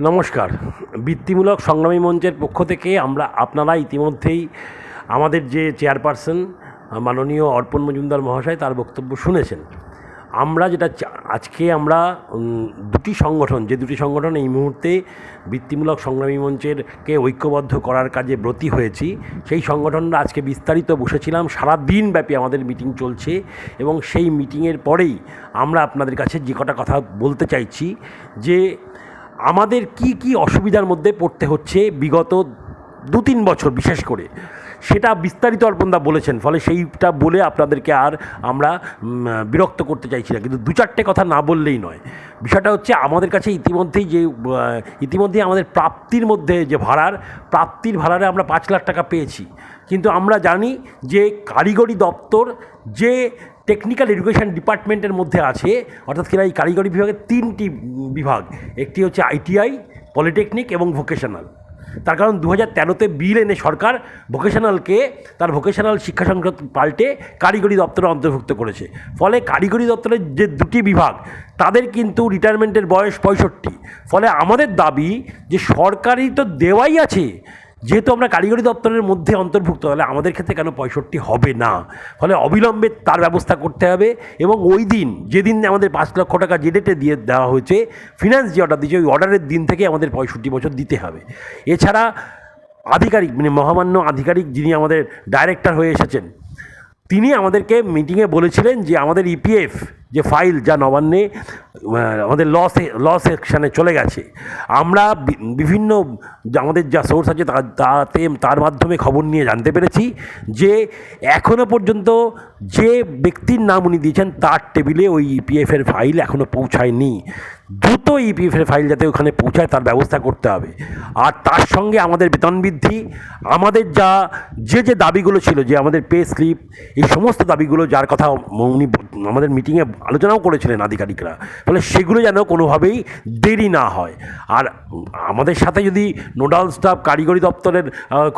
নমস্কার। বৃত্তিমূলক সংগ্রামী মঞ্চের পক্ষ থেকে আমরা আপনারা ইতিমধ্যেই আমাদের যে চেয়ারপারসন, মাননীয় অর্পণ মজুমদার মহাশয়, তার বক্তব্য শুনেছেন। আমরা যেটা আজকে আমরা দুটি সংগঠন, যে দুটি সংগঠন এই মুহূর্তে বৃত্তিমূলক সংগ্রামী মঞ্চের কে ঐক্যবদ্ধ করার কাজে ব্রতী হয়েছি, সেই সংগঠনরা আজকে বিস্তারিত বসেছিলাম। সারা দিন ব্যাপী আমাদের মিটিং চলছে এবং সেই মিটিংয়ের পরেই আমরা আপনাদের কাছে যে কটা কথা বলতে চাইছি, যে আমাদের কি কি অসুবিধার মধ্যে পড়তে হচ্ছে বিগত দু তিন বছর বিশেষ করে, সেটা বিস্তারিত অর্পণদা বলেছেন, ফলে সেইটা বলে আপনাদেরকে আর আমরা বিরক্ত করতে চাইছি না। কিন্তু দু চারটে কথা না বললেই নয়। বিষয়টা হচ্ছে আমাদের কাছে ইতিমধ্যেই যে ইতিমধ্যেই আমাদের প্রাপ্তির মধ্যে যে ভাড়ার, প্রাপ্তির ভাড়ারে আমরা পাঁচ লাখ টাকা পেয়েছি। কিন্তু আমরা জানি যে কারিগরি দপ্তর যে টেকনিক্যাল এডুকেশন ডিপার্টমেন্টের মধ্যে আছে, অর্থাৎ কিনা এই কারিগরি বিভাগের তিনটি বিভাগ, একটি হচ্ছে আইটিআই পলিটেকনিক এবং ভোকেশনাল তার কারণ দু হাজার তেরোতে বিল এনে সরকার ভোকেশনালকে তার ভোকেশনাল শিক্ষা সংক্রান্ত পাল্টে কারিগরি দপ্তরে অন্তর্ভুক্ত করেছে। ফলে কারিগরি দপ্তরের যে দুটি বিভাগ, তাদের কিন্তু রিটায়ারমেন্টের বয়স পঁয়ষট্টি। ফলে আমাদের দাবি যে সরকারি তো দেওয়াই আছে যেহেতু আমরা কারিগরি দপ্তরের মধ্যে অন্তর্ভুক্ত, তাহলে আমাদের ক্ষেত্রে কেন পঁয়ষট্টি হবে না? ফলে অবিলম্বে তার ব্যবস্থা করতে হবে এবং ওই দিন, যেদিন আমাদের পাঁচ লক্ষ টাকা যে ডেটে দিয়ে দেওয়া হয়েছে ফিনান্স যে অর্ডার দিয়েছে, ওই অর্ডারের দিন থেকে আমাদের পঁয়ষট্টি বছর দিতে হবে। এছাড়া আধিকারিক মানে মহামান্য আধিকারিক যিনি আমাদের ডাইরেক্টর হয়ে এসেছেন তিনি আমাদেরকে মিটিংয়ে বলেছিলেন যে আমাদের ইপিএফ যে ফাইল যা নবান্নে আমাদের ল ল সেকশানে চলে গেছে, আমরা বিভিন্ন আমাদের যা সোর্স আছে তাতে, তার মাধ্যমে খবর নিয়ে জানতে পেরেছি যে এখনও পর্যন্ত যে ব্যক্তির নাম উনি দিয়েছেন, তার টেবিলে ওই ইপিএফের ফাইল এখনও পৌঁছায়নি। দ্রুত ইপিএফের ফাইল যাতে ওখানে পৌঁছায়, তার ব্যবস্থা করতে হবে। আর তার সঙ্গে আমাদের বেতন বৃদ্ধি, আমাদের যা, যে যে দাবিগুলো ছিল, যে আমাদের পে স্লিপ এই সমস্ত দাবিগুলো যার কথা উনি আমাদের মিটিংয়ে আলোচনাও করেছিলেন আধিকারিকরা, ফলে সেগুলো যেন কোনোভাবেই দেরি না হয়। আর আমাদের সাথে যদি নোডাল স্টাফ, কারিগরি দপ্তরের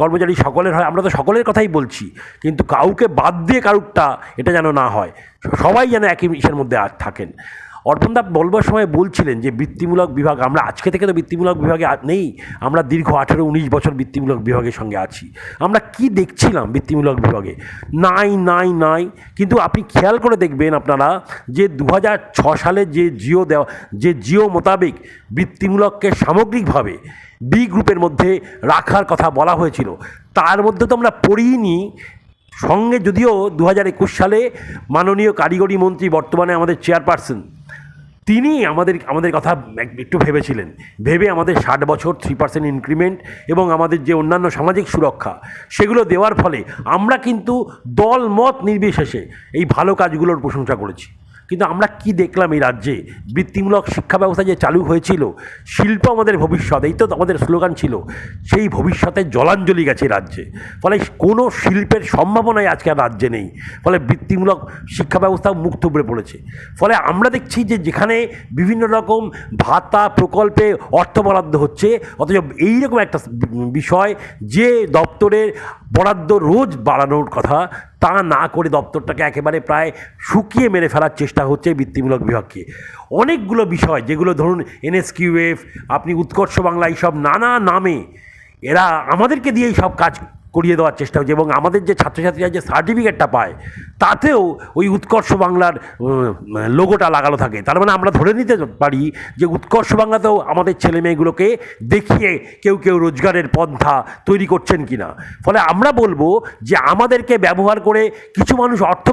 কর্মচারী সকলের হয়, আমরা তো সকলের কথাই বলছি, কিন্তু কাউকে বাদ দিয়ে কারুরটা এটা যেন না হয়। সবাই যেন একই ইসের মধ্যে থাকেন। অর্পণদা বলবার সময় বলছিলেন যে বৃত্তিমূলক বিভাগ, আমরা আজকে থেকে তো বৃত্তিমূলক বিভাগে নেই, আমরা দীর্ঘ আঠেরো উনিশ বছর বৃত্তিমূলক বিভাগের সঙ্গে আছি। আমরা কি দেখছিলাম বৃত্তিমূলক বিভাগে? নাই নাই নাই। কিন্তু আপনি খেয়াল করে দেখবেন আপনারা যে দু সালে যে জিও দেওয়া, যে জিও মোতাবেক বৃত্তিমূলককে সামগ্রিকভাবে বি গ্রুপের মধ্যে রাখার কথা বলা হয়েছিল, তার মধ্যে তো আমরা পড়িনি সঙ্গে যদিও দু হাজার একুশ সালে মাননীয় কারিগরি মন্ত্রী বর্তমানে আমাদের চেয়ারপারসন তিনি আমাদের আমাদের কথা একটু ভেবেছিলেন। ভেবে আমাদের ষাট বছর থ্রি পার্সেন্ট ইনক্রিমেন্ট এবং আমাদের যে অন্যান্য সামাজিক সুরক্ষা, সেগুলো দেওয়ার ফলে আমরা কিন্তু দল মত নির্বিশেষে এই ভালো কাজগুলোর প্রশংসা করেছি। কিন্তু আমরা কি দেখলাম এই রাজ্যে? বৃত্তিমূলক শিক্ষা ব্যবস্থা যে চালু হয়েছিল, শিল্প আমাদের ভবিষ্যৎ, এই তো আমাদের স্লোগান ছিল, সেই ভবিষ্যতে জলাঞ্জলি গেছে রাজ্যে। ফলে কোনো শিল্পের সম্ভাবনাই আজকে আর রাজ্যে নেই। ফলে বৃত্তিমূলক শিক্ষা ব্যবস্থা মুখ থুবড়ে পড়েছে। ফলে আমরা দেখছি যে যেখানে বিভিন্ন রকম ভাতা প্রকল্পে অর্থ বরাদ্দ হচ্ছে, অথচ এইরকম একটা বিষয় যে দপ্তরের বরাদ্দ রোজ বাড়ানোর কথা তা না করে দপ্তরটাকে একেবারে প্রায় শুকিয়ে মেরে ফেলার চেষ্টা হচ্ছে বৃত্তিমূলক বিভাগকে। অনেকগুলো বিষয়, যেগুলো ধরুন এনএসকিউএফ, আপনি উৎকর্ষ বাংলা, এইসব নানা নামে এরা আমাদেরকে দিয়েই সব কাজ করিয়ে দেওয়ার চেষ্টা হচ্ছে এবং আমাদের যে ছাত্রছাত্রীরা যে সার্টিফিকেটটা পায়, তাতেও ওই উৎকর্ষ বাংলার লোগোটা লাগানো থাকে। তার মানে আমরা ধরে নিতে পারি যে উৎকর্ষ বাংলাতেও আমাদের ছেলে মেয়েগুলোকে দেখিয়ে কেউ কেউ রোজগারের পন্থা তৈরি করছেন কিনা। ফলে আমরা বলব যে আমাদেরকে ব্যবহার করে কিছু মানুষ অর্থ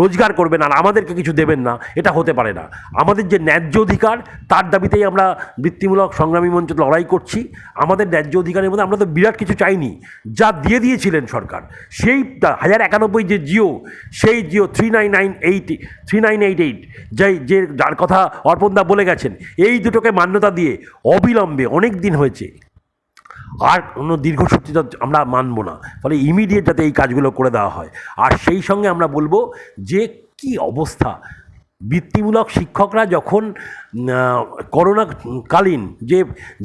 রোজগার করবেন আর আমাদেরকে কিছু দেবেন না, এটা হতে পারে না। আমাদের যে ন্যায্য অধিকার, তার দাবিতেই আমরা বৃত্তিমূলক সংগ্রামী মঞ্চ লড়াই করছি। আমাদের ন্যায্য অধিকারের মধ্যে আমরা তো বিরাট কিছু চাইনি। যা দিয়ে দিয়েছিলেন সরকার। সেই হাজার একানব্বই যে জিও, সেই Jio three nine nine eight three nine eight eight যাই, যে যার কথা অর্পণদা বলে গেছেন, এই দুটোকে মান্যতা দিয়ে অবিলম্বে অনেক দিন হয়েছে। আর কোনো দীর্ঘসূত্রিত আমরা মানব না, ফলে ইমিডিয়েট যাতে এই কাজগুলো করে দেওয়া হয়। আর সেই সঙ্গে আমরা বলব যে, কি অবস্থা? বৃত্তিমূলক শিক্ষকরা যখন করোনাকালীন যে,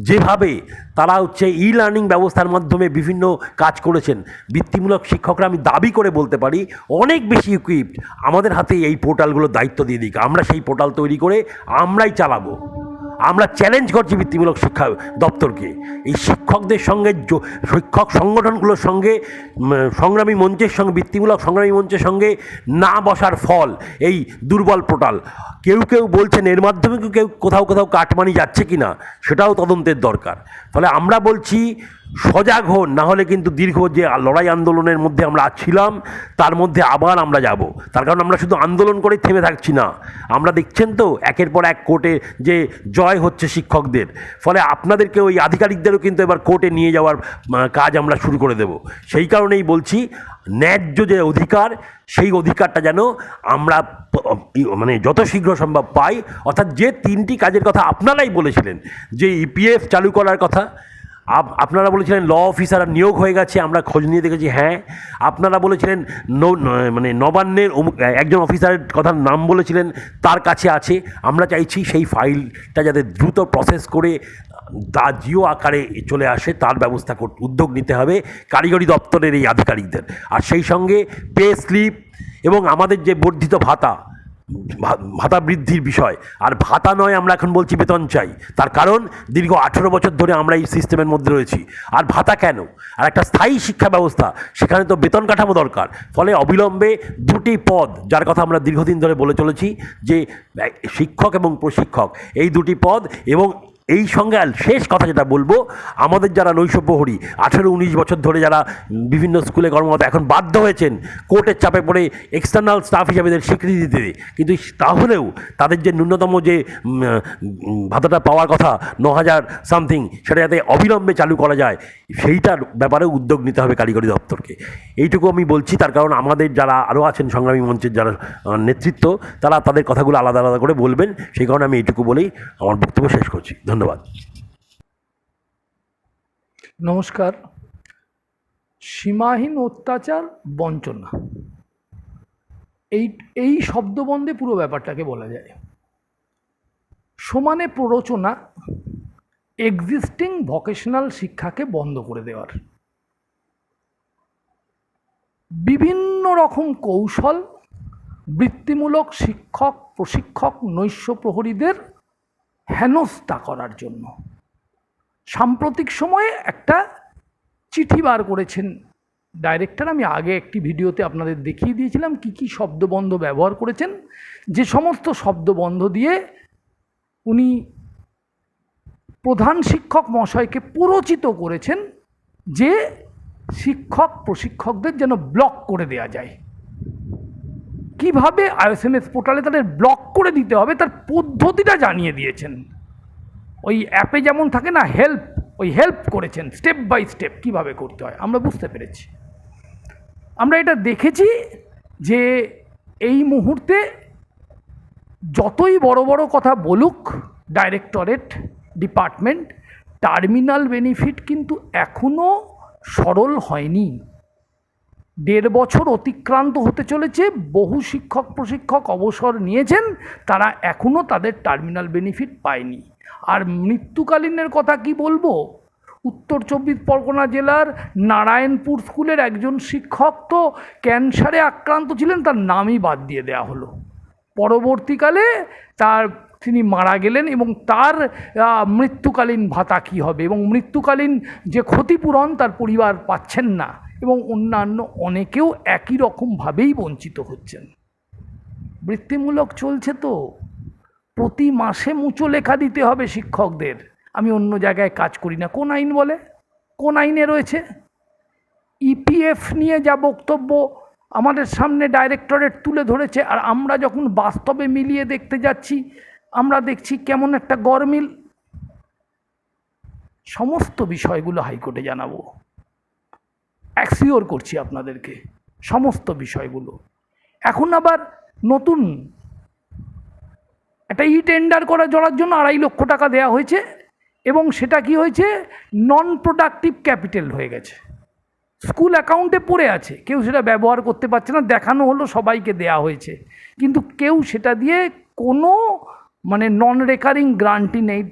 যেভাবে তারা হচ্ছে ই লার্নিং ব্যবস্থার মাধ্যমে বিভিন্ন কাজ করেছেন, বৃত্তিমূলক শিক্ষকরা আমি দাবি করে বলতে পারি, অনেক বেশি ইকুইপড আমাদের হাতে এই পোর্টালগুলোর দায়িত্ব দিয়ে দিক, আমরা সেই পোর্টাল তৈরি করে আমরাই চালাবো। আমরা চ্যালেঞ্জ করছি বৃত্তিমূলক শিক্ষা দপ্তরকে। এই শিক্ষকদের সঙ্গে শিক্ষক সংগঠনগুলোর সঙ্গে সংগ্রামী মঞ্চের সঙ্গে বৃত্তিমূলক সংগ্রামী মঞ্চের সঙ্গে না বসার ফল, এই দুর্বল পোর্টাল। কেউ কেউ বলছেন, এর মাধ্যমে কেউ কোথাও কোথাও কাটমানি যাচ্ছে কি না সেটাও তদন্তের দরকার। ফলে আমরা বলছি সজাগ হন, না হলে কিন্তু দীর্ঘ যে লড়াই আন্দোলনের মধ্যে আমরা ছিলাম, তার মধ্যে আবার আমরা যাব। তার কারণ আমরা শুধু আন্দোলন করেই থেমে থাকছি না। আমরা দেখছেন তো, একের পর এক কোর্টে যে জয় হচ্ছে শিক্ষকদের। ফলে আপনাদেরকে ওই আধিকারিকদেরও কিন্তু এবার কোর্টে নিয়ে যাওয়ার কাজ আমরা শুরু করে দেব। সেই কারণেই বলছি, ন্যায্য যে অধিকার, সেই অধিকারটা যেন আমরা মানে যত শীঘ্র সম্ভব পাই। অর্থাৎ যে তিনটি কাজের কথা আপনারাই বলেছিলেন, যে ইপিএফ চালু করার কথা আপ- আপনারা বলেছিলেন ল অফিসাররা নিয়োগ হয়ে গেছে, আমরা খোঁজ নিয়ে দেখেছি হ্যাঁ। আপনারা বলেছিলেন মানে নবান্নের একজন অফিসারের কথা নাম বলেছিলেন, তার কাছে আছে। আমরা চাইছি সেই ফাইলটা যাতে দ্রুত প্রসেস করে, তা জিও আকারে চলে আসে, তার ব্যবস্থা করতে উদ্যোগ নিতে হবে কারিগরি দপ্তরের এই আধিকারিকদের। আর সেই সঙ্গে পে স্লিপ এবং আমাদের যে বর্ধিত ভাতা ভাতা বৃদ্ধির বিষয়। আর ভাতা নয় আমরা এখন বলছি বেতন চাই। তার কারণ দীর্ঘ আঠেরো বছর ধরে আমরা এই সিস্টেমের মধ্যে রয়েছি। আর ভাতা কেন? আর একটা স্থায়ী শিক্ষা ব্যবস্থা, সেখানে তো বেতন কাঠামো দরকার। ফলে অবিলম্বে দুটি পদ, যার কথা আমরা দীর্ঘদিন ধরে বলে চলেছি, যে শিক্ষক এবং প্রশিক্ষক, এই দুটি পদ এবং এই সঙ্গে শেষ কথা যেটা বলব, আমাদের যারা নৈশপ্রহরী আঠেরো উনিশ বছর ধরে যারা বিভিন্ন স্কুলে কর্মরত, এখন বাধ্য হয়েছেন কোর্টের চাপে পড়ে এক্সটার্নাল স্টাফ হিসাবে এদের স্বীকৃতি দিতে। কিন্তু তাহলেও তাদের যে ন্যূনতম যে ভাতাটা পাওয়ার কথা, ন হাজার সামথিং সেটা যাতে অবিলম্বে চালু করা যায়, সেইটার ব্যাপারে উদ্যোগ নিতে হবে কারিগরি দপ্তরকে। এইটুকু আমি বলছি, তার কারণ আমাদের যারা আরও আছেন, সংগ্রামী মঞ্চের যারা নেতৃত্ব, তারা তাদের কথাগুলো আলাদা আলাদা করে বলবেন, সেই কারণে আমি এইটুকু বলেই আমার বক্তব্য শেষ করছি। ধন্যবাদ। নমস্কার। সীমাহীন অত্যাচার, বঞ্চনা। এই এই শব্দবন্ধে পুরো ব্যাপারটাকে বলা যায়। সমানে প্ররোচনা এক্সিস্টিং ভকেশনাল শিক্ষাকে বন্ধ করে দেওয়ার। বিভিন্ন রকম কৌশল, বৃত্তিমূলক শিক্ষক, প্রশিক্ষক, নৈশ প্রহরীদের হেনস্থা করার জন্য। সাম্প্রতিক সময়ে একটা চিঠি বার করেছেন ডাইরেক্টর। আমি আগে একটি ভিডিওতে আপনাদের দেখিয়ে দিয়েছিলাম কি কি শব্দবন্ধ ব্যবহার করেছেন। যে সমস্ত শব্দবন্ধ দিয়ে উনি প্রধান শিক্ষক মশাইকে পুরোচিত করেছেন যে শিক্ষক প্রশিক্ষকদের যেন ব্লক করে দেয়া যায়। কীভাবে আইএসএমএস পোর্টালে তাদের ব্লক করে দিতে হবে, তার পদ্ধতিটা জানিয়ে দিয়েছেন। ওই অ্যাপে যেমন থাকে না, হেল্প, ওই হেল্প করেছেন, স্টেপ বাই স্টেপ কীভাবে করতে হয়, আমরা বুঝতে পেরেছি। আমরা এটা দেখেছি যে এই মুহূর্তে যতই বড় বড় কথা বলুক, ডাইরেক্টরেট, ডিপার্টমেন্ট, টার্মিনাল বেনিফিট কিন্তু এখনও সরল হয়নি। দেড় বছর অতিক্রান্ত হতে চলেছে। বহু শিক্ষক প্রশিক্ষক অবসর নিয়েছেন, তারা এখনও তাদের টার্মিনাল বেনিফিট পায়নি। আর মৃত্যুকালীনের কথা কি বলব? উত্তর চব্বিশ পরগনা জেলার নারায়ণপুর স্কুলের একজন শিক্ষক তো ক্যান্সারে আক্রান্ত ছিলেন, তার নামই বাদ দিয়ে দেওয়া হলো। পরবর্তীকালে তার তিনি মারা গেলেন এবং তার মৃত্যুকালীন ভাতা কী হবে? এবং মৃত্যুকালীন যে ক্ষতিপূরণ তার পরিবার পাচ্ছেন না। এবং অন্যান্য অনেকেও একই রকমভাবেই বঞ্চিত হচ্ছেন। বৃত্তিমূলক চলছে তো। প্রতি মাসে মুচো লেখা দিতে হবে শিক্ষকদের। আমি অন্য জায়গায় কাজ করি না। কোন আইন বলে? কোন আইনে রয়েছে? ইপিএফ নিয়ে যা বক্তব্য আমাদের সামনে ডাইরেক্টরেট তুলে ধরেছে আর আমরা যখন বাস্তবে মিলিয়ে দেখতে যাচ্ছি, আমরা দেখছি কেমন একটা গরমিল। সমস্ত বিষয়গুলো হাইকোর্টে জানাব। অ্যাক্সিওর করছি আপনাদেরকে সমস্ত বিষয়গুলো। এখন আবার নতুন একটা ই টেন্ডার করা জড়ার জন্য আড়াই লক্ষ টাকা দেওয়া হয়েছে এবং সেটা কি হয়েছে? নন প্রোডাক্টিভ ক্যাপিটাল হয়ে গেছে। স্কুল অ্যাকাউন্টে পড়ে আছে। কেউ সেটা ব্যবহার করতে পারছে না, দেখানো হলো, সবাইকে দেয়া হয়েছে। কিন্তু কেউ সেটা দিয়ে কোনো মানে নন রেকারিং গ্রান্টি নেই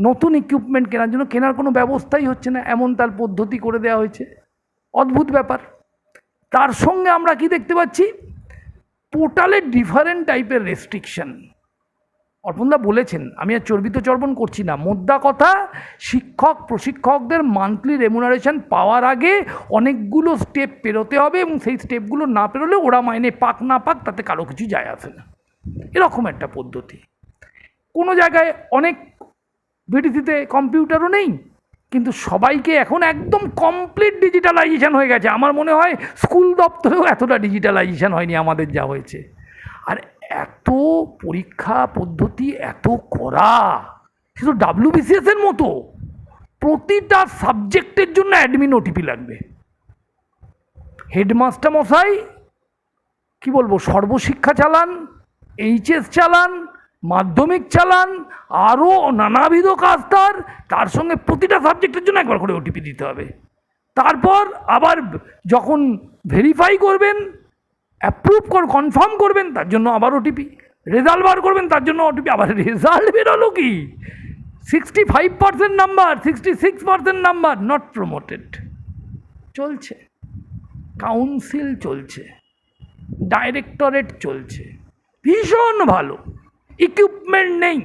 নতুন ইকুইপমেন্ট কেনার জন্য কেনার কোনো ব্যবস্থাই হচ্ছে না, এমন তার পদ্ধতি করে দেওয়া হয়েছে। অদ্ভুত ব্যাপার। তার সঙ্গে আমরা কি দেখতে পাচ্ছি? পোর্টালে ডিফারেন্ট টাইপের রেস্ট্রিকশন। অর্পণদা বলেছেন, আমি আর চর্বিত চর্বণ করছি না। মোদ্দা কথা, শিক্ষক, প্রশিক্ষকদের মান্থলি রেমুনারেশন পাওয়ার আগে অনেকগুলো স্টেপ পেরোতে হবে এবং সেই স্টেপগুলো না পেরোলে ওরা মাইনে পাক, না পাক, তাতে কারও কিছু যায় আসে না। এরকম একটা পদ্ধতি। কোনো জায়গায় অনেক ভিডিসিতে কম্পিউটারও নেই কিন্তু সবাইকে এখন একদম কমপ্লিট ডিজিটালাইজেশন হয়ে গেছে। আমার মনে হয় স্কুল দপ্তরেও এতটা ডিজিটালাইজেশন হয়নি, আমাদের যা হয়েছে। আর এত পরীক্ষা পদ্ধতি, এত করা, সে তো ডাব্লিউবিসিএস এর মতো। প্রতিটা সাবজেক্টের জন্য অ্যাডমিন ওটিপি লাগবে। হেডমাস্টার মশাই কি বলব, সর্বশিক্ষা চালান এইচএস চালান মাধ্যমিক চালান, আরও নানাবিধ কাজ তার তার সঙ্গে প্রতিটা সাবজেক্টের জন্য একবার করে ওটিপি দিতে হবে। তারপর আবার যখন ভেরিফাই করবেন অ্যাপ্রুভ কর কনফার্ম করবেন, তার জন্য আবার ওটিপি রেজাল্ট বার করবেন, তার জন্য ওটিপি আবার রেজাল্ট বেরোলো কি? Sixty five percent number sixty six percent number not promoted চলছে। কাউন্সিল চলছে। ডাইরেক্টরেট চলছে। ভীষণ ভালো। ইকুইপমেন্ট নেই।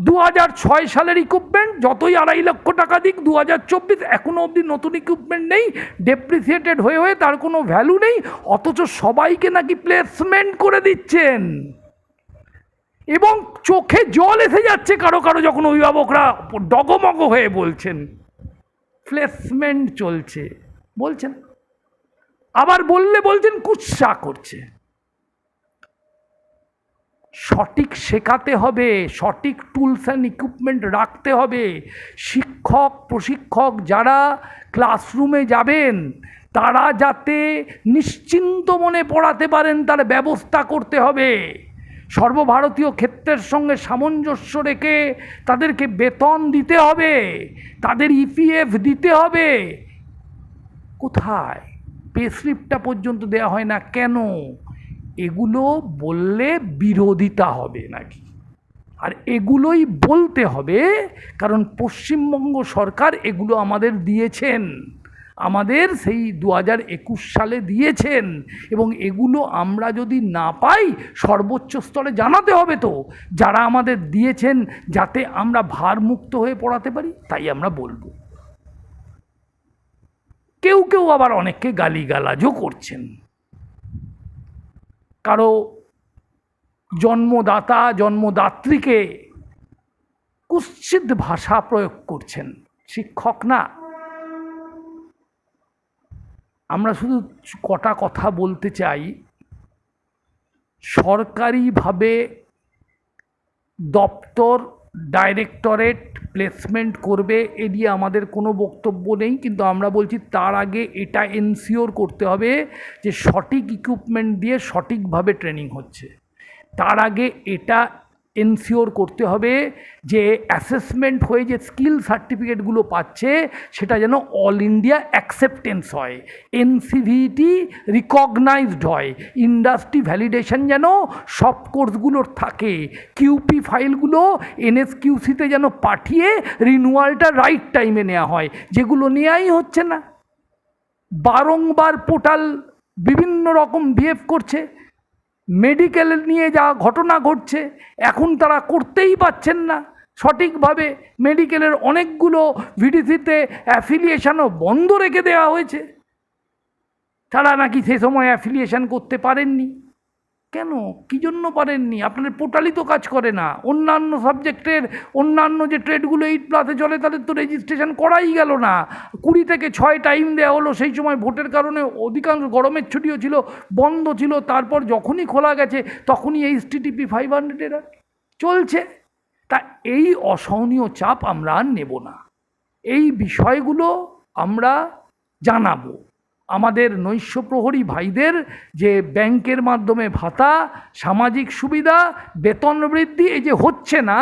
দু ছয় সালের ইকুইপমেন্ট যতই আড়াই লক্ষ টাকা দিক দু হাজার চব্বিশ এখনও অবধি নতুন ইকুইপমেন্ট নেই। ডেপ্রিসিয়েটেড হয়ে হয়ে তার কোনো ভ্যালু নেই, অথচ সবাইকে নাকি প্লেসমেন্ট করে দিচ্ছেন। এবং চোখে জল এসে যাচ্ছে কারও কারও যখন অভিভাবকরা ডগমগ হয়ে বলছেন। প্লেসমেন্ট চলছে। বলছেন। আবার বললে বলছেন কুৎসা করছে। সঠিক শেখাতে হবে, সঠিক টুলস অ্যান্ড ইকুইপমেন্ট রাখতে হবে। শিক্ষক, প্রশিক্ষক যারা ক্লাসরুমে যাবেন, তারা যাতে নিশ্চিন্ত মনে পড়াতে পারেন তার ব্যবস্থা করতে হবে। সর্বভারতীয় ক্ষেত্রের সঙ্গে সামঞ্জস্য রেখে তাদেরকে বেতন দিতে হবে, তাদের ইপিএফ দিতে হবে। কোথায়? পে স্লিপটা পর্যন্ত দেওয়া হয় না, কেন? এগুলো বললে বিরোধিতা হবে নাকি? আর এগুলোই বলতে হবে, কারণ পশ্চিমবঙ্গ সরকার এগুলো আমাদের দিয়েছেন। আমাদের সেই দু একুশ সালে দিয়েছেন, এবং এগুলো আমরা যদি না পাই, সর্বোচ্চ স্তরে জানাতে হবে তো। যারা আমাদের দিয়েছেন, যাতে আমরা ভারমুক্ত হয়ে পড়াতে পারি, তাই আমরা বলব। কেউ কেউ আবার অনেককে গালিগালাজও করছেন। কারও জন্মদাতা, জন্মদাত্রীকে কুচ্ছিত ভাষা প্রয়োগ করছেন। শিক্ষক না। আমরা শুধু কটা কথা বলতে চাই। সরকারিভাবে দপ্তর ডাইরেক্টরেট প্লেসমেন্ট করবে এ নিয়ে আমাদের কোনো বক্তব্য নেই, কিন্তু আমরা বলছি তার আগে এটা এনসিওর করতে হবে যে সঠিক ইকুইপমেন্ট দিয়ে সঠিকভাবে ট্রেনিং হচ্ছে। তার আগে এটা এনসিওর করতে হবে যে অ্যাসেসমেন্ট হয়ে যে স্কিল সার্টিফিকেটগুলো পাচ্ছে, সেটা যেন অল ইন্ডিয়া অ্যাকসেপ্টেন্স হয়। এনসিভিটি রিকগনাইজড হয়। ইন্ডাস্ট্রি ভ্যালিডেশন যেন সব কোর্সগুলোর থাকে। কিউপি ফাইলগুলো এনএসকিউসিতে যেন পাঠিয়ে রিনুয়ালটা রাইট টাইমে নেওয়া হয়। যেগুলো নেওয়াই হচ্ছে না। বারংবার পোর্টাল বিভিন্ন রকম বিহেভ করছে। মেডিকেল নিয়ে যা ঘটনা ঘটছে, এখন তারা করতেই পাচ্ছেন না। সঠিকভাবে মেডিকেলের অনেকগুলো ভিডিসিতে অ্যাফিলিয়েশনও বন্ধ রেখে দেওয়া হয়েছে। তারা নাকি সে সময় অ্যাফিলিয়েশন করতে পারেননি। কেন? কী জন্য পারেননি? আপনাদের পোর্টালই তো কাজ করে না। অন্যান্য সাবজেক্টের, অন্যান্য যে ট্রেডগুলো এইট প্লাসে চলে, তাদের তো রেজিস্ট্রেশন করাই গেল না। কুড়ি থেকে ছয় টাইম দেওয়া হলো, সেই সময় ভোটের কারণে অধিকাংশ গরমের ছুটিও ছিল, বন্ধ ছিল। তারপর যখনই খোলা গেছে, তখনই এইচ টিটিপি ফাইভ হান্ড্রেডের চলছে। তা এই অসহনীয় চাপ আমরা আর নেব না। এই বিষয়গুলো আমরা জানাব। আমাদের নৈশ প্রহরী ভাইদের যে ব্যাংকের মাধ্যমে ভাতা, সামাজিক সুবিধা, বেতন বৃদ্ধি, এই যে হচ্ছে না,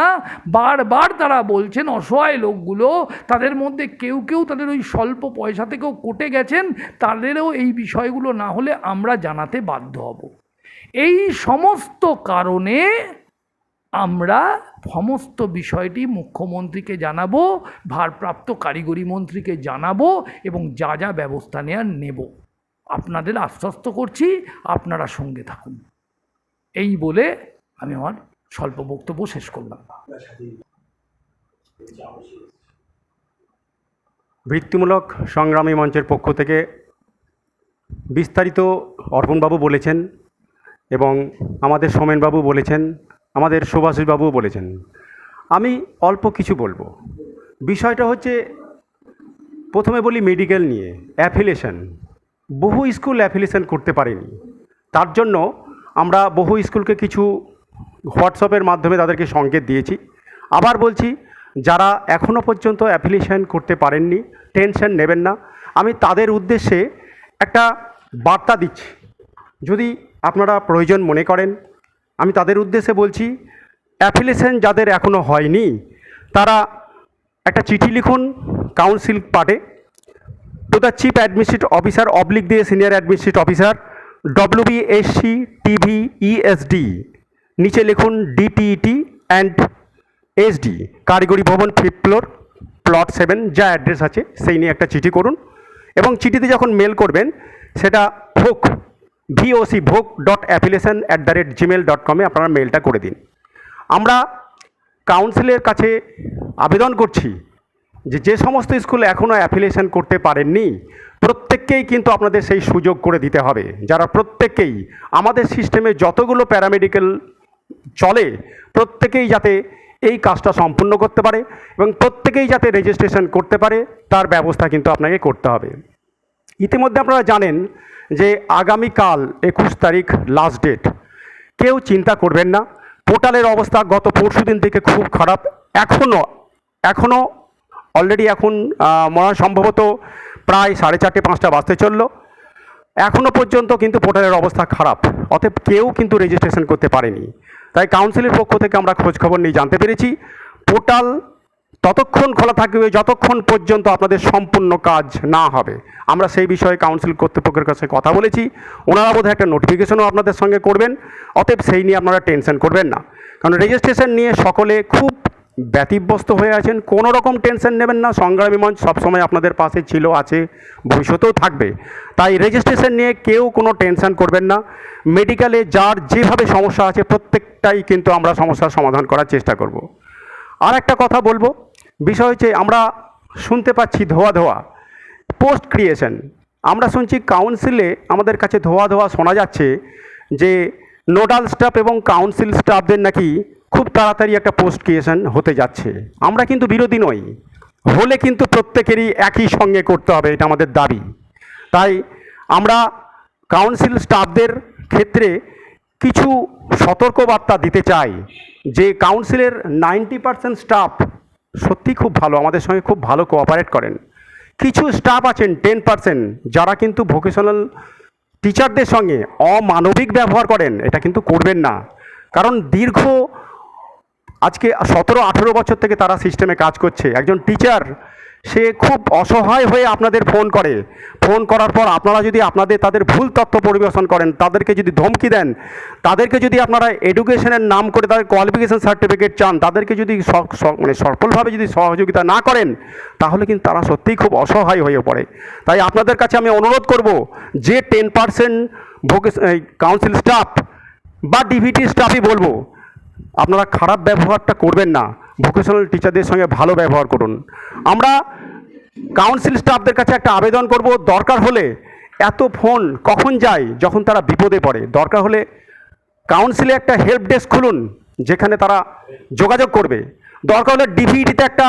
বারবার তারা বলছেন অসহায় লোকগুলো, তাদের মধ্যে কেউ কেউ তাদের ওই স্বল্প পয়সা থেকেও কোটে গেছেন, তাদেরও এই বিষয়গুলো না হলে আমরা জানাতে বাধ্য হব। এই সমস্ত কারণে আমরা সমস্ত বিষয়টি মুখ্যমন্ত্রীকে জানাব, ভারপ্রাপ্ত কারিগরি মন্ত্রীকে জানাব এবং যা যা ব্যবস্থা নেওয়ার নেব। আপনাদের আশ্বস্ত করছি, আপনারা সঙ্গে থাকুন। এই বলে আমি আমার স্বল্প বক্তব্য শেষ করলাম। বৃত্তিমূলক সংগ্রামী মঞ্চের পক্ষ থেকে বিস্তারিত অর্পণবাবু বলেছেন এবং আমাদের সোমেনবাবু বলেছেন আমাদের সুভাষবাবুও বলেছেন। আমি অল্প কিছু বলব। বিষয়টা হচ্ছে, প্রথমে বলি মেডিকেল নিয়ে অ্যাফিলেশন বহু স্কুল অ্যাফিলেশন করতে পারেনি। তার জন্য আমরা বহু স্কুলকে কিছু হোয়াটসঅ্যাপের মাধ্যমে তাদেরকে সংকেত দিয়েছি। আবার বলছি, যারা এখনও পর্যন্ত অ্যাফিলিয়েশন করতে পারেননি টেনশন নেবেন না। আমি তাদের উদ্দেশ্যে একটা বার্তা দিচ্ছি। যদি আপনারা প্রয়োজন মনে করেন আমি তাদের উদ্দেশ্যে বলছি, অ্যাফিলিয়েশন যাদের এখনও হয়নি, তারা একটা চিঠি লিখুন কাউন্সিল পার্টে to the chief administrate officer oblique দিয়ে senior administrate officer WBSC TV ESD নিচে লিখুন DTET and SD Karigari Bhavan fifth floor plot seven যা অ্যাড্রেস আছে, সেই নিয়ে একটা চিঠি করুন। এবং চিঠিতে যখন মেল করবেন, সেটা ভোক ভিওসি ভোগ dot application at the rate Gmail dot কমে আপনারা মেলটা করে দিন। আমরা কাউন্সিলের কাছে আবেদন করছি যে যে সমস্ত স্কুল এখনও অ্যাফিলিয়েশন করতে পারেননি, প্রত্যেককেই কিন্তু আপনাদের সেই সুযোগ করে দিতে হবে। যারা প্রত্যেককেই আমাদের সিস্টেমে যতগুলো প্যারামেডিক্যাল চলে, প্রত্যেকেই যাতে এই কাজটা সম্পূর্ণ করতে পারে এবং প্রত্যেকেই যাতে রেজিস্ট্রেশন করতে পারে, তার ব্যবস্থা কিন্তু আপনাকে করতে হবে। ইতিমধ্যে আপনারা জানেন যে আগামীকাল একুশ তারিখ লাস্ট ডেট কেউ চিন্তা করবেন না, পোর্টালের অবস্থা গত পরশু দিন থেকে খুব খারাপ। এখনও এখনও অলরেডি এখন মনে সম্ভবত প্রায় সাড়ে চারটে, পাঁচটা বাজতে চলল। এখনও পর্যন্ত কিন্তু পোর্টালের অবস্থা খারাপ। অতএব কেউ কিন্তু রেজিস্ট্রেশন করতে পারেনি। তাই কাউন্সিলের পক্ষ থেকে আমরা খোঁজ খবর নিয়ে জানতে পেরেছি, পোর্টাল ততক্ষণ খোলা থাকবে, যতক্ষণ পর্যন্ত আপনাদের সম্পূর্ণ কাজ না হবে। আমরা সেই বিষয়ে কাউন্সিল কর্তৃপক্ষের কাছে কথা বলেছি। ওনারা বোধহয় একটা নোটিফিকেশনও আপনাদের সঙ্গে করবেন। অতএব সেই নিয়ে আপনারা টেনশন করবেন না। কারণ রেজিস্ট্রেশন নিয়ে সকলে খুব ব্যতিব্যস্ত হয়ে আছেন। কোনো রকম টেনশন নেবেন না। সংগ্রামী মঞ্চ সবসময় আপনাদের পাশে ছিল, আছে, ভবিষ্যতেও থাকবে। তাই রেজিস্ট্রেশন নিয়ে কেউ কোনো টেনশন করবেন না। মেডিকেলে যার যেভাবে সমস্যা আছে, প্রত্যেকটাই কিন্তু আমরা সমস্যার সমাধান করার চেষ্টা করব। আর একটা কথা বলব। বিষয় হচ্ছে আমরা শুনতে পাচ্ছি ধোয়া ধোয়া পোস্ট ক্রিয়েশন আমরা শুনছি কাউন্সিলে আমাদের কাছে ধোয়া ধোয়া শোনা যাচ্ছে যে নোডাল স্টাফ এবং কাউন্সিল স্টাফদের নাকি খুব তাড়াতাড়ি একটা পোস্ট ক্রিয়েশন হতে যাচ্ছে। আমরা কিন্তু বিরোধী নই, হলে কিন্তু প্রত্যেকেরই একই সঙ্গে করতে হবে, এটা আমাদের দাবি। তাই আমরা কাউন্সিল স্টাফদের ক্ষেত্রে কিছু সতর্কবার্তা দিতে চাই যে কাউন্সিলের নাইনটি পার্সেন্ট স্টাফ সত্যি খুব ভালো, আমাদের সঙ্গে খুব ভালো কোঅপারেট করেন। কিছু স্টাফ আছেন টেন পার্সেন্ট যারা কিন্তু ভোকেশনাল টিচারদের সঙ্গে অমানবিক ব্যবহার করেন, এটা কিন্তু করবেন না। কারণ দীর্ঘ, আজকে সতেরো আঠেরো বছর থেকে তারা সিস্টেমে কাজ করছে। একজন টিচার সে খুব অসহায় হয়ে আপনাদের ফোন করে। ফোন করার পর আপনারা যদি আপনাদের, তাদের ভুল তথ্য পরিবেশন করেন, তাদেরকে যদি ধমকি দেন, তাদেরকে যদি আপনারা এডুকেশনের নাম করে তাদের কোয়ালিফিকেশন সার্টিফিকেট চান, তাদেরকে যদি মানে সফলভাবে যদি সহযোগিতা না করেন, তাহলে কিন্তু তারা সত্যিই খুব অসহায় হয়ে পড়ে। তাই আপনাদের কাছে আমি অনুরোধ করব, যে টেন পার্সেন্ট কাউন্সিল স্টাফ বা ডিভিটি স্টাফই বলব, আপনারা খারাপ ব্যবহারটা করবেন না। ভোকেশনাল টিচারদের সঙ্গে ভালো ব্যবহার করুন। আমরা কাউন্সিল স্টাফদের কাছে একটা আবেদন করব, দরকার হলে এত ফোন কখন যায় যখন তারা বিপদে পড়ে? দরকার হলে কাউন্সিলে একটা হেল্প ডেস্ক খুলুন, যেখানে তারা যোগাযোগ করবে। দরকার হলে ডিভিডিতে একটা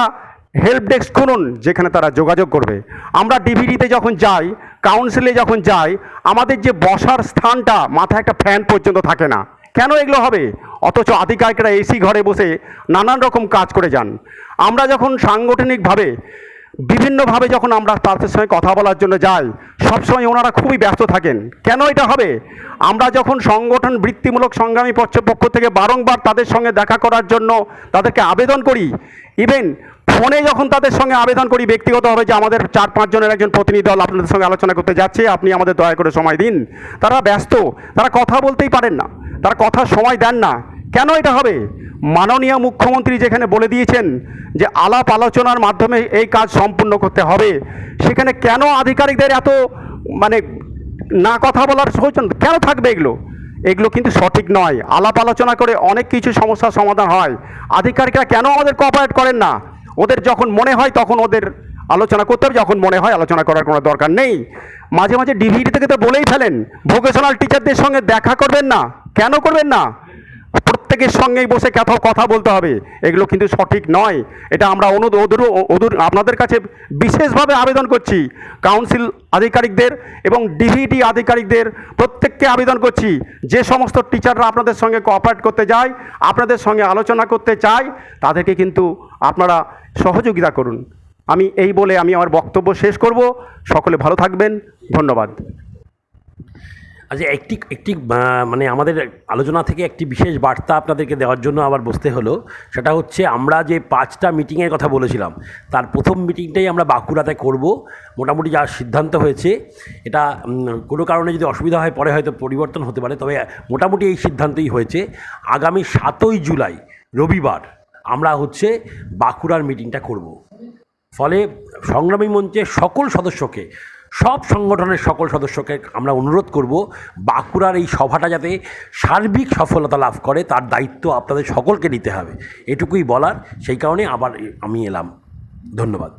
হেল্প ডেস্ক খুলুন, যেখানে তারা যোগাযোগ করবে। আমরা ডিভিডিতে যখন যাই কাউন্সিলে যখন যাই, আমাদের যে বসার স্থানটা, মাথায় একটা ফ্যান পর্যন্ত থাকে না। কেন এগুলো হবে? অথচ আধিকারিকরা এসি ঘরে বসে নানান রকম কাজ করে যান। আমরা যখন সাংগঠনিকভাবে, বিভিন্নভাবে যখন আমরা তাদের সঙ্গে কথা বলার জন্য যাই, সবসময় ওনারা খুবই ব্যস্ত থাকেন। কেন এটা হবে? আমরা যখন সংগঠন বৃত্তিমূলক সংগ্রামী পক্ষ থেকে বারংবার তাদের সঙ্গে দেখা করার জন্য তাদেরকে আবেদন করি ইভেন ফোনে যখন তাদের সঙ্গে আবেদন করি ব্যক্তিগতভাবে যে আমাদের চার পাঁচজনের একজন প্রতিনিধি দল আপনাদের সঙ্গে আলোচনা করতে যাচ্ছে, আপনি আমাদের দয়া করে সময় দিন। তারা ব্যস্ত, তারা কথা বলতেই পারেন না, তারা কথা সময় দেন না। কেন এটা হবে? মাননীয় মুখ্যমন্ত্রী যেখানে বলে দিয়েছেন যে আলাপ আলোচনার মাধ্যমে এই কাজ সম্পূর্ণ করতে হবে, সেখানে কেন আধিকারিকদের এত মানে না কথা বলার সৌজন্য কেন থাকবে এগুলো? এগুলো কিন্তু সঠিক নয়। আলাপ আলোচনা করে অনেক কিছু সমস্যার সমাধান হয়। আধিকারিকরা কেন আমাদের কোঅপারেট করেন না? ওদের যখন মনে হয় তখন ওদের আলোচনা করতে হবে, যখন মনে হয় আলোচনা করার কোনো দরকার নেই। মাঝে মাঝে ডিভিডি থেকে তো বলেই ফেলেন ভোকেশনাল টিচারদের সঙ্গে দেখা করবেন না। কেন করবেন না? প্রত্যেকের সঙ্গেই বসে কোথাও কথা বলতে হবে। এগুলো কিন্তু সঠিক নয়। এটা আমরা অনুদ অদূর অদূর আপনাদের কাছে বিশেষভাবে আবেদন করছি। কাউন্সিল আধিকারিকদের এবং ডিভিটি আধিকারিকদের প্রত্যেককে আবেদন করছি। যে সমস্ত টিচাররা আপনাদের সঙ্গে কোঅপারেট করতে যায়, আপনাদের সঙ্গে আলোচনা করতে চায়, তাদেরকে কিন্তু আপনারা সহযোগিতা করুন। আমি এই বলে আমি আমার বক্তব্য শেষ করব। সকলে ভালো থাকবেন। ধন্যবাদ। আচ্ছা একটি একটি মানে আমাদের আলোচনা থেকে একটি বিশেষ বার্তা আপনাদেরকে দেওয়ার জন্য আবার বসতে হলো। সেটা হচ্ছে আমরা যে পাঁচটা মিটিংয়ের কথা বলেছিলাম, তার প্রথম মিটিংটাই আমরা বাঁকুড়াতে করব। মোটামুটি যা সিদ্ধান্ত হয়েছে, এটা কোনো কারণে যদি অসুবিধা হয়, পরে হয়তো পরিবর্তন হতে পারে। তবে মোটামুটি এই সিদ্ধান্তই হয়েছে। আগামী সাতই জুলাই, রবিবার, আমরা হচ্ছে বাঁকুড়ার মিটিংটা করব। ফলে সংগ্রামী মঞ্চের সকল সদস্যকে সব সংগঠনের সকল সদস্যকে আমরা অনুরোধ করব বাঁকুড়ার এই সভাটা যাতে সার্বিক সফলতা লাভ করে, তার দায়িত্ব আপনাদের সকলকে নিতে হবে। এটুকুই বলার, সেই কারণে আবার আমি এলাম। ধন্যবাদ।